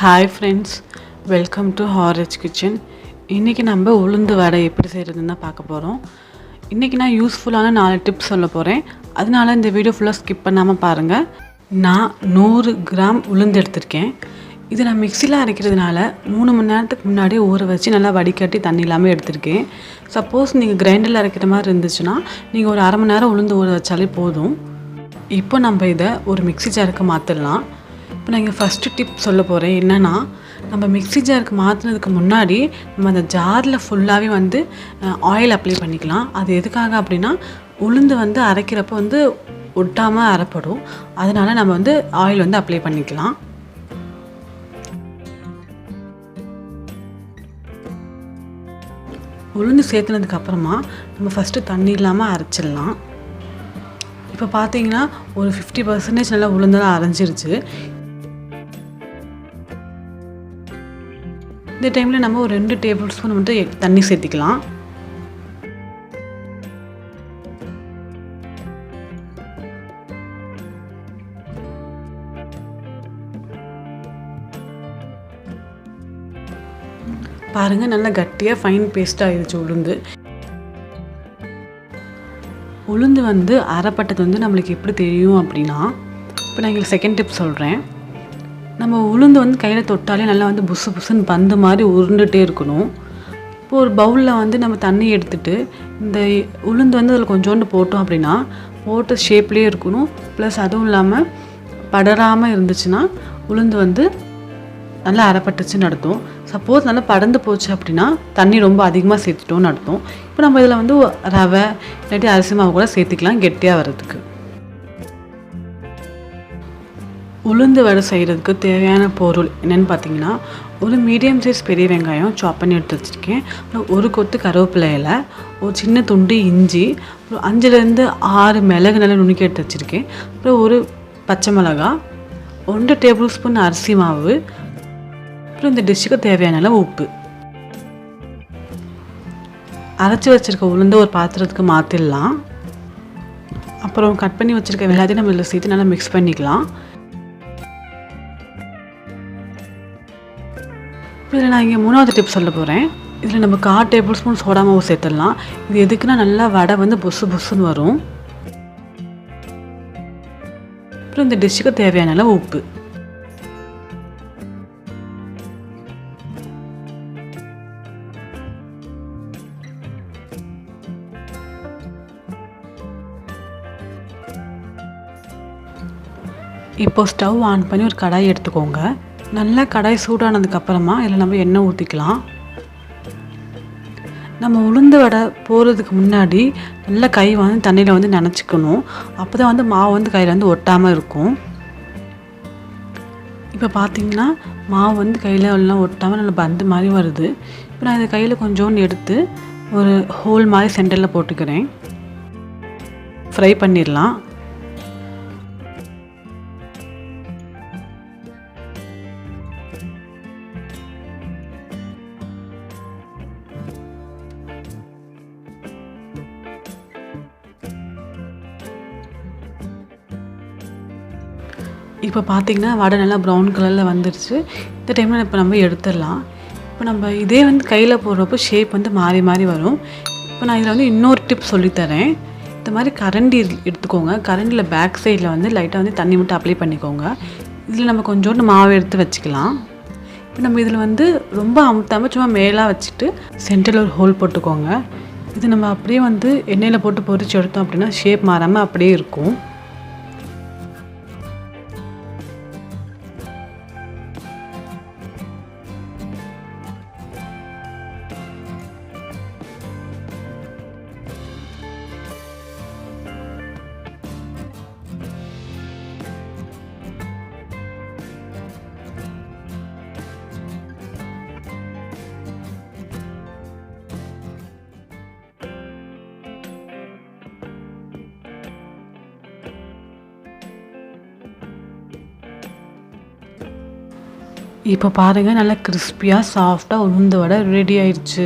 Hi friends welcome to ஹாரேஜ் kitchen இன்றைக்கி நம்ம உளுந்து வடை எப்படி செய்கிறதுன்னு தான் பார்க்க போகிறோம் இன்றைக்கி நான் யூஸ்ஃபுல்லான நாலு டிப்ஸ் சொல்ல போகிறேன் அதனால இந்த வீடியோ ஃபுல்லாக ஸ்கிப் பண்ணாமல் பாருங்கள் நான் நூறு கிராம் உளுந்து எடுத்திருக்கேன். இது நான் மிக்சியில் அரைக்கிறதுனால மூணு மணி நேரத்துக்கு முன்னாடி ஊற வச்சு நல்லா வடிகட்டி தண்ணி இல்லாமல் எடுத்திருக்கேன். சப்போஸ் நீங்கள் கிரைண்டரில் அரைக்கிற மாதிரி இருந்துச்சுன்னா நீங்கள் ஒரு அரை மணி நேரம் உளுந்து ஊற வச்சாலே போதும். இப்போ நம்ம இதை ஒரு மிக்ஸி ஜாருக்கு மாற்றிடலாம் இப்போ நான் இங்கே ஃபஸ்ட்டு டிப் சொல்ல போகிறேன் என்னென்னா நம்ம மிக்ஸி ஜாருக்கு மாற்றினதுக்கு முன்னாடி நம்ம அந்த ஜாரில் ஃபுல்லாகவே வந்து ஆயில் அப்ளை பண்ணிக்கலாம். அது எதுக்காக அப்படின்னா உளுந்து வந்து அரைக்கிறப்போ வந்து ஒட்டாமல் அரைப்படும். அதனால் நம்ம வந்து ஆயில் வந்து அப்ளை பண்ணிக்கலாம். உளுந்து சேர்த்துனதுக்கு அப்புறமா நம்ம ஃபஸ்ட்டு தண்ணி இல்லாமல் அரைச்சிடலாம். இப்போ பார்த்தீங்கன்னா ஒரு ஃபிஃப்டி பர்சன்டேஜ் நல்லா உளுந்தெல்லாம் அரைஞ்சிருச்சு. இந்த டைமில் நம்ம ஒரு ரெண்டு டேபிள் ஸ்பூன் வந்து தண்ணி சேர்த்திக்கலாம். பாருங்க நல்லா கட்டியாக ஃபைன் பேஸ்ட் ஆயிடுச்சு உளுந்து. உளுந்து வந்து அரைப்பட்டது வந்து நம்மளுக்கு எப்படி தெரியும் அப்படின்னா இப்போ நான் எங்களுக்கு செகண்ட் டிப் சொல்கிறேன் நம்ம உளுந்து வந்து கையில் தொட்டாலே நல்லா வந்து புசு புசுன்னு பந்து மாதிரி உருண்டுகிட்டே இருக்கணும். இப்போ ஒரு பவுலில் வந்து நம்ம தண்ணி எடுத்துட்டு இந்த உளுந்து வந்து அதில் கொஞ்சோண்டு போட்டோம் அப்படின்னா போட்ட ஷேப்லேயே இருக்கணும். ப்ளஸ் அதுவும் இல்லாமல் படராமல் இருந்துச்சுன்னா உளுந்து வந்து நல்லா அரைப்பட்டுச்சுன்னு நடத்தும் சப்போஸ் நல்லா படர்ந்து போச்சு அப்படின்னா தண்ணி ரொம்ப அதிகமாக சேர்த்துட்டோம்னு நடத்தும் இப்போ நம்ம இதில் வந்து ரவை இல்லாட்டி அரிசி மாவு கூட சேர்த்துக்கலாம் கெட்டியாக வர்றதுக்கு. உளுந்து வடை செய்கிறதுக்கு தேவையான பொருள் என்னென்னு பார்த்தீங்கன்னா ஒரு மீடியம் சைஸ் பெரிய வெங்காயம் சாப் பண்ணி எடுத்து வச்சுருக்கேன். அப்புறம் ஒரு கொத்து கருவேப்பிலை இலை ஒரு சின்ன துண்டு இஞ்சி அப்புறம் அஞ்சுலேருந்து ஆறு மிளகு நல்லா நுணுக்கி எடுத்து வச்சுருக்கேன். அப்புறம் ஒரு பச்சை மிளகா ஒன்று டேபிள் ஸ்பூன் அரிசி மாவு அப்புறம் இந்த டிஷ்ஷுக்கு தேவையான அளவு உப்பு. அரைச்சி வச்சுருக்க உளுந்து ஒரு பாத்திரத்துக்கு மாற்றிடலாம் அப்புறம் கட் பண்ணி வச்சிருக்க எல்லாத்தையும் நம்ம இதில் சேர்த்து நல்லா மிக்ஸ் பண்ணிக்கலாம். இதில் நான் இங்கே மூணாவது டிப் சொல்ல போகிறேன். இதில் நம்ம கால் டேபிள் ஸ்பூன் சோடா மாவு சேர்த்துடலாம். இது எதுக்குன்னா நல்லா வடை வந்து புசு புசுன்னு வரும். அப்புறம் இந்த டிஷ்ஷுக்கு தேவையான அளவு உப்பு. இப்போ ஸ்டவ் ஆன் பண்ணி ஒரு கடாய் எடுத்துக்கோங்க. நல்லா கடாய் சூடானதுக்கப்புறமா இதில் நம்ம எண்ணெய் ஊற்றிக்கலாம் நம்ம உளுந்து வடை போகிறதுக்கு முன்னாடி நல்லா கை வந்து தண்ணியில் வந்து நினச்சிக்கணும். அப்போ தான் வந்து மாவு வந்து கையில் வந்து ஒட்டாமல் இருக்கும். இப்போ பார்த்தீங்கன்னா மாவு வந்து கையில் எல்லாம் ஒட்டாமல் நல்லா பந்து மாதிரி வருது. இப்போ நான் இதை கையில் கொஞ்சோண்டு எடுத்து ஒரு ஹோல் மாதிரி சென்டரில் போட்டுக்கிறேன். ஃப்ரை பண்ணிடலாம். இப்போ பார்த்திங்கன்னா வடை நல்லா ப்ரௌன் கலரில் வந்துருச்சு. இந்த டைமில் இப்போ நம்ம எடுத்துடலாம். இப்போ நம்ம இதே வந்து கையில் போடுறப்போ ஷேப் வந்து மாறி மாறி வரும். இப்போ நான் இதில் வந்து இன்னொரு டிப் சொல்லித்தரேன் இந்த மாதிரி கரண்டி எடுத்துக்கோங்க. கரண்டியில் பேக் சைடில் வந்து லைட்டாக வந்து தண்ணி மட்டும் அப்ளை பண்ணிக்கோங்க. இதில் நம்ம கொஞ்சோண்டு மாவு எடுத்து வச்சுக்கலாம். இப்போ நம்ம இதில் வந்து ரொம்ப அமுத்தாமல் சும்மா மேலாக வச்சுட்டு சென்டரில் ஒரு ஹோல் போட்டுக்கோங்க. இது நம்ம அப்படியே வந்து எண்ணெயில் போட்டு பொறிச்சு எடுத்தோம் அப்படின்னா ஷேப் மாறாமல் அப்படியே இருக்கும். இப்போ பாருங்கள் நல்லா கிறிஸ்பியாக சாஃப்டாக உளுந்து வடை ரெடி ஆயிடுச்சு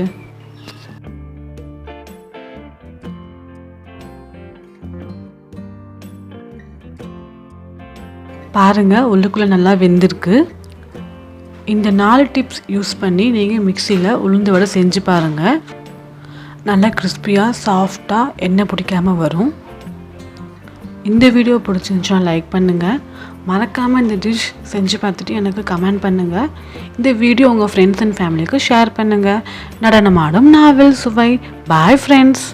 பாருங்கள் உள்ளுக்குள்ளே நல்லா வெந்திருக்கு. இந்த நாலு டிப்ஸ் யூஸ் பண்ணி நீங்கள் மிக்சியில் உளுந்து வடை செஞ்சு பாருங்கள் நல்லா கிறிஸ்பியாக சாஃப்டாக எண்ணெய் பிடிக்காமல் வரும். இந்த வீடியோ பிடிச்சிருந்துச்சா லைக் பண்ணுங்கள் மறக்காமல் இந்த டிஷ் செஞ்சு பார்த்துட்டு எனக்கு கமெண்ட் பண்ணுங்கள் இந்த வீடியோ உங்கள் ஃப்ரெண்ட்ஸ் அண்ட் ஃபேமிலிக்கு ஷேர் பண்ணுங்கள் நடனமாடும் நாவல் சுவை. Bye friends